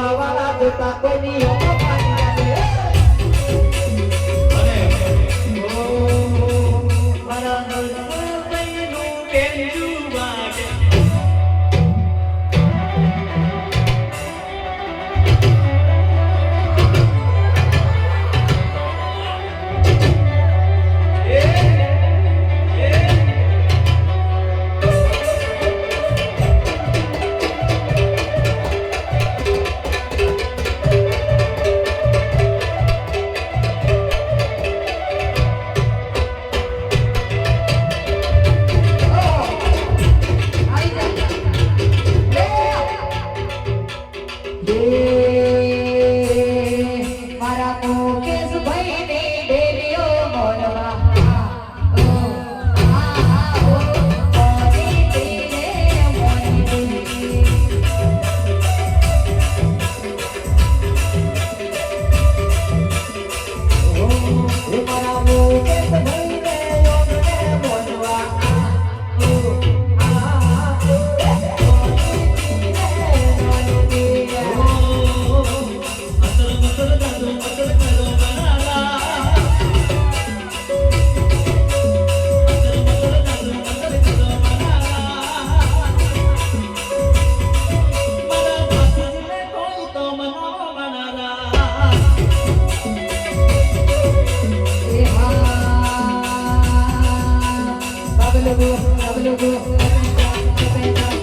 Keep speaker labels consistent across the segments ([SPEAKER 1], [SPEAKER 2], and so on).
[SPEAKER 1] वावाला देता कोणी Thank you.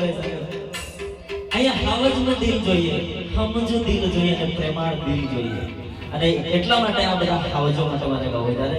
[SPEAKER 1] હોય સાહેબ અહીંયા જોઈએ, સમજો દિલ જોઈએ અને પ્રેમાળ જોઈએ. અને એટલા માટે આ બધા હાવજોમાં તમારે બહુ વધારે